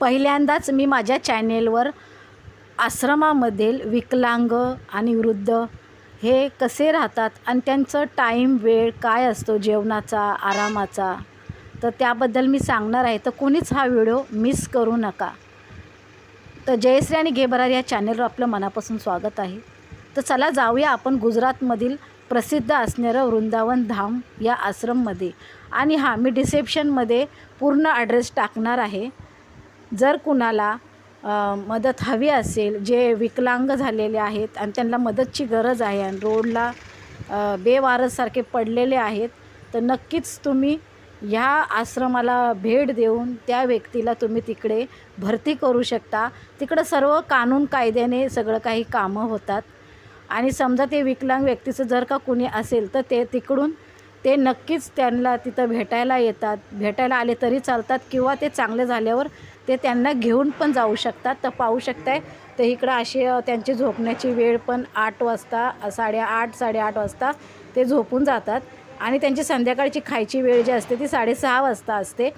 पहिल्यांदाच मी माझ्या चॅनेलवर आश्रमामधील विकलांग आणि वृद्ध हे कसे राहतात आणि त्यांचं टाईम वेळ काय असतो जेवणाचा आरामाचा तर त्याबद्दल मी सांगणार आहे. तर कोणीच हा व्हिडिओ मिस करू नका. तर जयश्री आणि घेबरार या चॅनलवर आपलं मनापासून स्वागत आहे. तर चला जाऊया आपण गुजरातमधील प्रसिद्ध असणारं वृंदावन धाम या आश्रममध्ये. आणि हां मी डिसेप्शनमध्ये पूर्ण ॲड्रेस टाकणार आहे. जर कुणाला मदत हवी असेल जे विकलांग झालेले आहेत आणि त्यांना मदतची गरज आहे आणि रोडला बेवारससारखे पडलेले आहेत तर नक्कीच तुम्ही ह्या आश्रमाला भेट देऊन त्या व्यक्तीला तुम्ही तिकडे भरती करू शकता. तिकडं सर्व कानून कायद्याने सगळं काही कामं होतात. आणि समजा ते विकलांग व्यक्तीचं जर का कुणी असेल तर ते तिकडून ते नक्कीच त्यांना तिथं भेटायला येतात. भेटायला आले तरी चालतात किंवा ते चांगले झाल्यावर ते त्यांना घेऊन पण जाऊ शकतात तर पाहू शकताय. तर इकडं असे त्यांची झोपण्याची वेळ पण आठ वाजता साडेआठ साडेआठ वाजता ते झोपून जातात. आणि त्यांची संध्याकाळची खायची वेळ जी असते ती साडेसहा वाजता असते.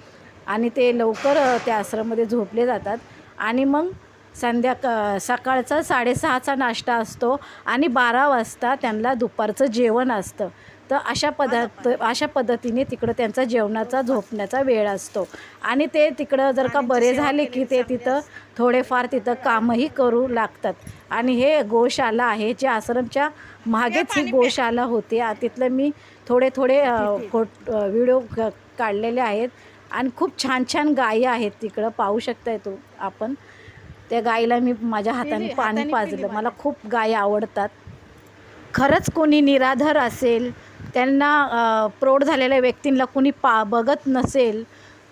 आणि ते लवकर त्या आश्रममध्ये झोपले जातात. आणि मग संध्याका सकाळचा साडेसहाचा नाश्ता असतो. आणि बारा वाजता त्यांना दुपारचं जेवण असतं. तर अशा पदार्थ अशा पद्धतीने तिकडं त्यांचा जेवणाचा झोपण्याचा वेळ असतो. आणि ते तिकडं जर का बरे झाले की ते तिथं थोडेफार तिथं कामही करू लागतात. आणि हे गोशाला आहे जे आश्रमच्या मागेच ही गोशाला होते. तिथलं मी थोडे थोडे फोट व्हिडिओ काढलेले आहेत. आणि खूप छान छान गायी आहेत तिकडं. पाहू शकताय तो आपण. त्या गाईला मी माझ्या हाताने पाणी पाजलं. मला. खूप गायी आवडतात. खरंच कोणी निराधार असेल त्यांना प्रौढ झालेल्या व्यक्तींना कुणी पा बघत नसेल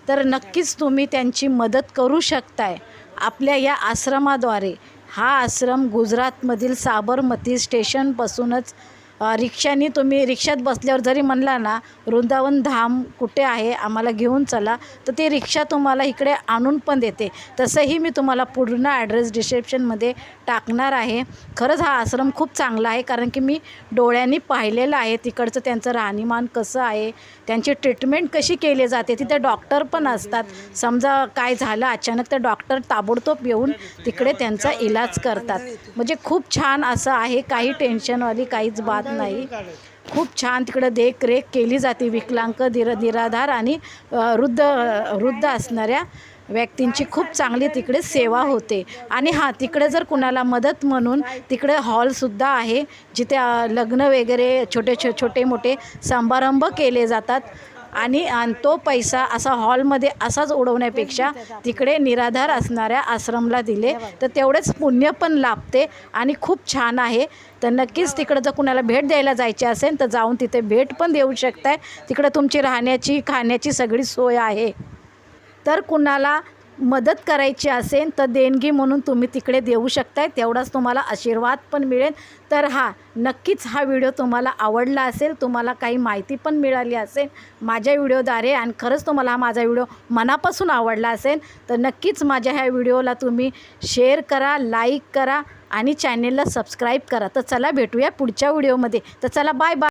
तर नक्कीच तुम्ही त्यांची मदत करू शकताय. आपल्या या आश्रमाद्वारे. हा आश्रम गुजरातमधील साबरमती स्टेशनपासूनच रिक्षाने तुम्ही रिक्षात बसल्यावर जरी म्हणला ना वृंदावन धाम कुठे आहे? आम्हाला घेऊन चला. तर ते रिक्षा तुम्हाला इकडे आणून पण देते. तसंही मी तुम्हाला पूर्ण ॲड्रेस डिस्क्रिप्शनमध्ये टाकणार आहे. खरंच हा आश्रम खूप चांगला आहे कारण की मी डोळ्यांनी पाहिलेलं आहे तिकडचं त्यांचं राहणीमान कसं आहे त्यांची ट्रीटमेंट कशी केली जाते तिथे डॉक्टर पण असतात. समजा काय झालं अचानक तर डॉक्टर ताबडतोब येऊन तिकडे त्यांचा इलाज करतात. म्हणजे खूप छान असं आहे काही टेन्शनवाली काहीच बात नाही. खूप छान तिकडं देखरेख केली जाते विकलांग निर निराधार आणि वृद्ध वृद्ध असणाऱ्या व्यक्तींची. खूप चांगली तिकडे सेवा होते. आणि हां तिकडे जर कुणाला मदत म्हणून तिकडे हॉलसुद्धा आहे जिथे लग्न वगैरे छोटे छो छोटे मोठे समारंभ केले जातात. आणि तो पैसा असा हॉलमध्ये असाच उडवण्यापेक्षा तिकडे निराधार असणाऱ्या आश्रमला दिले. तर तेवढेच पुण्य पण लाभते आणि खूप छान आहे. तर नक्कीच तिकडं जर कुणाला भेट द्यायला जायची असेल तर जाऊन तिथे भेट पण देऊ शकताय. तिकडं तुमची राहण्याची खाण्याची सगळी सोय आहे. तर कुणाला मदत करायची असेल तर देणगी म्हणून तुम्ही तिकडे देऊ शकताय तेवढाच तुम्हाला आशीर्वाद पण मिळेल. तर हा नक्कीच हा व्हिडिओ तुम्हाला आवडला असेल तुम्हाला काही माहिती पण मिळाली असेल माझ्या व्हिडिओद्वारे आणि खरंच तुम्हाला हा माझा व्हिडिओ मनापासून आवडला असेल तर नक्कीच माझ्या ह्या व्हिडिओला तुम्ही शेअर करा लाईक करा आणि चॅनेलला सबस्क्राईब करा. तर चला भेटूया पुढच्या व्हिडिओमध्ये. तर चला बाय बाय